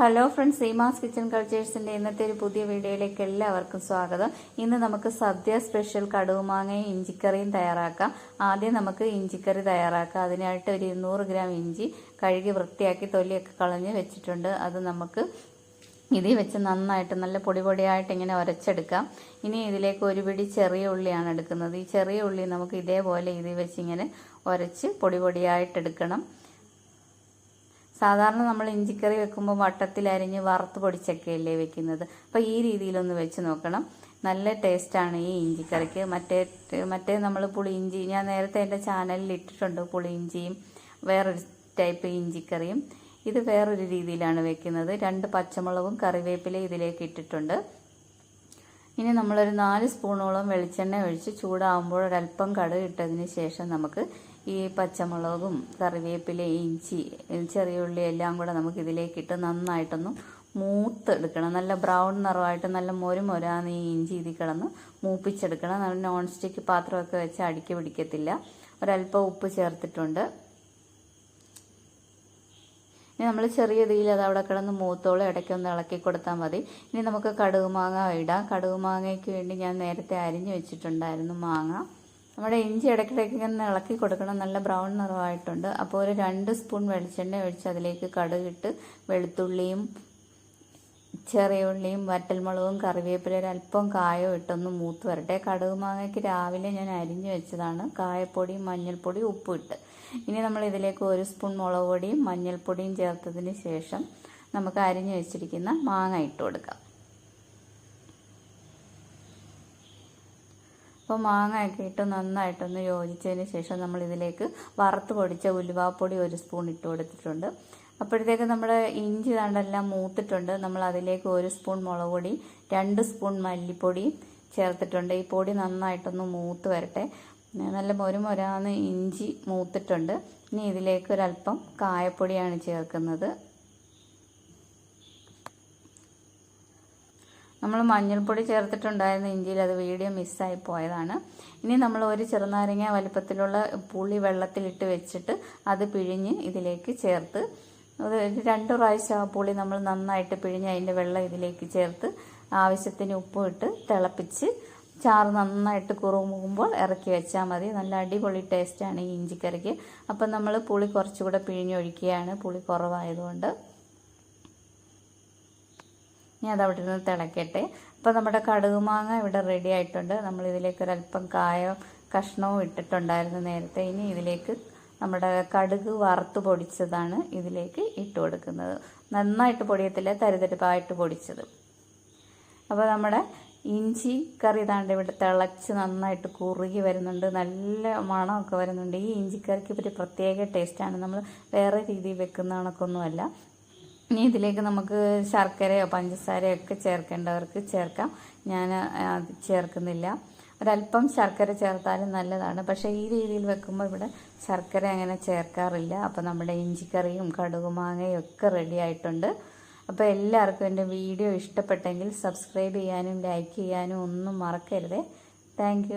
Hello friends Seema's kitchen കൾച്ചേഴ്സിന്റെ ഇന്നത്തെ ഒരു പുതിയ വീഡിയോയിലേക്ക് എല്ലാവർക്കും സ്വാഗതം. ഇന്ന് നമുക്ക് സദ്യ സ്പെഷ്യൽ കടുവുമാങ്ങയും ഇഞ്ചിക്കറിയും തയ്യാറാക്കാം. ആദ്യം നമുക്ക് ഇഞ്ചിക്കറി തയ്യാറാക്കാം. അതിനായിട്ട് ഒരു ഇരുന്നൂറ് ഗ്രാം ഇഞ്ചി കഴുകി വൃത്തിയാക്കി തൊലിയൊക്കെ കളഞ്ഞ് വെച്ചിട്ടുണ്ട്. അത് നമുക്ക് ഇതിൽ വെച്ച് നന്നായിട്ട് നല്ല പൊടി പൊടിയായിട്ട് ഇങ്ങനെ ഉരച്ചെടുക്കാം ഇനി ഇതിലേക്ക് ഒരു പിടി ചെറിയ ഉള്ളിയാണ് എടുക്കുന്നത്. ഈ ചെറിയ ഉള്ളി നമുക്ക് ഇതേപോലെ ഇതിൽ വെച്ച് ഇങ്ങനെ ഉരച്ച് പൊടി പൊടിയായിട്ട് എടുക്കണം. സാധാരണ നമ്മൾ ഇഞ്ചിക്കറി വെക്കുമ്പോൾ വട്ടത്തിൽ അരിഞ്ഞ് വറുത്ത് പൊടിച്ചൊക്കെയല്ലേ വെക്കുന്നത്. അപ്പോൾ ഈ രീതിയിലൊന്ന് വെച്ച് നോക്കണം. നല്ല ടേസ്റ്റാണ് ഈ ഇഞ്ചിക്കറിക്ക്. മറ്റേ മറ്റേ നമ്മൾ പുളിയിഞ്ചി ഞാൻ നേരത്തെ എന്റെ ചാനലിൽ ഇട്ടിട്ടുണ്ട് പുളിയിഞ്ചിയും വേറൊരു ടൈപ്പ് ഇഞ്ചിക്കറിയും. ഇത് വേറൊരു രീതിയിലാണ് വെക്കുന്നത്. രണ്ട് പച്ചമുളകും കറിവേപ്പിലയും ഇതിലേക്ക് ഇട്ടിട്ടുണ്ട്. ഇനി നമ്മളൊരു നാല് സ്പൂണോളം വെളിച്ചെണ്ണ ഒഴിച്ച് ചൂടാകുമ്പോൾ ഒരല്പം കടുക് ഇട്ടതിന് ശേഷം നമുക്ക് ഈ പച്ചമുളകും കറിവേപ്പില ഇഞ്ചി ചെറിയ ഉള്ളി എല്ലാം കൂടെ നമുക്ക് ഇതിലേക്ക് ഇട്ട് നന്നായിട്ടൊന്ന് മൂത്തെടുക്കണം. നല്ല ബ്രൗൺ നിറമായിട്ട് നല്ല മൊരു മൊരാന്ന് ഈ ഇഞ്ചി ഇതിൽ കിടന്ന് മൂപ്പിച്ചെടുക്കണം. നല്ല നോൺ സ്റ്റിക്ക് പാത്രമൊക്കെ വെച്ച് അടുക്കി പിടിക്കത്തില്ല. ഒരല്പം ഉപ്പ് ചേർത്തിട്ടുണ്ട്. ഇനി നമ്മൾ ചെറിയ തീയിൽ അത് അവിടെ കിടന്ന് മൂത്തോളം ഇടയ്ക്കൊന്ന് ഇളക്കി കൊടുത്താൽ മതി. ഇനി നമുക്ക് കടുക് മാങ്ങ ഇടാം. കടുക് മാങ്ങയ്ക്ക് വേണ്ടി ഞാൻ നേരത്തെ അരിഞ്ഞു വെച്ചിട്ടുണ്ടായിരുന്നു മാങ്ങ. നമ്മുടെ ഇഞ്ചി ഇടയ്ക്കിടയ്ക്ക് ഇങ്ങനെ ഇളക്കി കൊടുക്കണം. നല്ല ബ്രൗൺ നിറമായിട്ടുണ്ട്. അപ്പോൾ ഒരു രണ്ട് സ്പൂൺ വെളിച്ചെണ്ണ ഒഴിച്ച് അതിലേക്ക് കടുകിട്ട് വെളുത്തുള്ളിയും ചെറിയ ഉള്ളിയും വറ്റൽമുളകും കറിവേപ്പില ഒരല്പം കായോ ഇട്ടൊന്ന് മൂത്ത് വരട്ടെ. കടുക് മാങ്ങയ്ക്ക് രാവിലെ ഞാൻ അരിഞ്ഞു വെച്ചതാണ്. കായപ്പൊടിയും മഞ്ഞൾപ്പൊടിയും ഉപ്പും ഇട്ട്. ഇനി നമ്മൾ ഇതിലേക്ക് ഒരു സ്പൂൺ മുളക് പൊടിയും മഞ്ഞൾപ്പൊടിയും ചേർത്തതിന് ശേഷം നമുക്ക് അരിഞ്ഞു വെച്ചിരിക്കുന്ന മാങ്ങ ഇട്ട് കൊടുക്കാം. അപ്പോൾ മാങ്ങയൊക്കെ ഇട്ട് നന്നായിട്ടൊന്ന് യോജിച്ചതിന് ശേഷം നമ്മൾ ഇതിലേക്ക് വറുത്ത് പൊടിച്ച ഉലുവാപ്പൊടി ഒരു സ്പൂൺ ഇട്ട് കൊടുത്തിട്ടുണ്ട്. അപ്പോഴത്തേക്ക് നമ്മുടെ ഇഞ്ചി തണ്ടെല്ലാം മൂത്തിട്ടുണ്ട്. നമ്മൾ അതിലേക്ക് ഒരു സ്പൂൺ മുളക് പൊടി രണ്ട് സ്പൂൺ മല്ലിപ്പൊടി ചേർത്തിട്ടുണ്ട്. ഈ പൊടി നന്നായിട്ടൊന്ന് മൂത്ത് വരട്ടെ. നല്ല മൊരുമൊരാന്ന് ഇഞ്ചി മൂത്തിട്ടുണ്ട്. ഇനി ഇതിലേക്ക് ഒരല്പം കായപ്പൊടിയാണ് ചേർക്കുന്നത്. നമ്മൾ മഞ്ഞൾപ്പൊടി ചേർത്തിട്ടുണ്ടായിരുന്ന ഇഞ്ചിയിൽ അത് വീഡിയോ മിസ്സായി പോയതാണ്. ഇനി നമ്മൾ ഒരു ചെറുനാരങ്ങ വലിപ്പത്തിലുള്ള പുളി വെള്ളത്തിലിട്ട് വെച്ചിട്ട് അത് പിഴിഞ്ഞ് ഇതിലേക്ക് ചേർത്ത് അത് രണ്ട് പ്രാവശ്യം ആ പുളി നമ്മൾ നന്നായിട്ട് പിഴിഞ്ഞ് അതിന്റെ വെള്ളം ഇതിലേക്ക് ചേർത്ത് ആവശ്യത്തിന് ഉപ്പും ഇട്ട് തിളപ്പിച്ച് ചാറ് നന്നായിട്ട് കുറുമുമ്പോൾ ഇറക്കി വെച്ചാൽ മതി. നല്ല അടിപൊളി ടേസ്റ്റാണ് ഈ ഇഞ്ചിക്കറിക്ക്. അപ്പം നമ്മൾ പുളി കുറച്ചുകൂടെ പിഴിഞ്ഞൊഴിക്കുകയാണ്. പുളി കുറവായതുകൊണ്ട്. ഇനി അത് അവിടെ നിന്ന് തിളക്കട്ടെ. അപ്പോൾ നമ്മുടെ കടുക് മാങ്ങ ഇവിടെ റെഡി ആയിട്ടുണ്ട്. നമ്മൾ ഇതിലേക്ക് ഒരല്പം കായോ കഷ്ണവും ഇട്ടിട്ടുണ്ടായിരുന്നു നേരത്തെ. ഇനി ഇതിലേക്ക് നമ്മുടെ കടുക് വറുത്ത് പൊടിച്ചതാണ് ഇതിലേക്ക് ഇട്ട് കൊടുക്കുന്നത്. നന്നായിട്ട് പൊടിയത്തില്ല തരിതരിപ്പായിട്ട് പൊടിച്ചത്. അപ്പോൾ നമ്മുടെ ഇഞ്ചി കറി താണ്ട് ഇവിടെ തിളച്ച് നന്നായിട്ട് കുറുകി വരുന്നുണ്ട്. നല്ല മണമൊക്കെ വരുന്നുണ്ട്. ഈ ഇഞ്ചിക്കറിക്ക് ഒരു പ്രത്യേക ടേസ്റ്റാണ് നമ്മൾ വേറെ രീതിയിൽ വെക്കുന്ന കണക്കൊന്നുമല്ല. ഇനി ഇതിലേക്ക് നമുക്ക് ശർക്കരയോ പഞ്ചസാരയോ ഒക്കെ ചേർക്കേണ്ടവർക്ക് ചേർക്കാം. ഞാൻ ചേർക്കുന്നില്ല. ഒരല്പം ശർക്കര ചേർത്താലും നല്ലതാണ്. പക്ഷേ ഈ രീതിയിൽ വെക്കുമ്പോൾ ഇവിടെ ശർക്കര അങ്ങനെ ചേർക്കാറില്ല. അപ്പോൾ നമ്മുടെ ഇഞ്ചിക്കറിയും കടുകുമാങ്ങയും ഒക്കെ റെഡി ആയിട്ടുണ്ട്. അപ്പോൾ എല്ലാവർക്കും എന്റെ വീഡിയോ ഇഷ്ടപ്പെട്ടെങ്കിൽ സബ്സ്ക്രൈബ് ചെയ്യാനും ലൈക്ക് ചെയ്യാനും ഒന്നും മറക്കരുതേ. താങ്ക്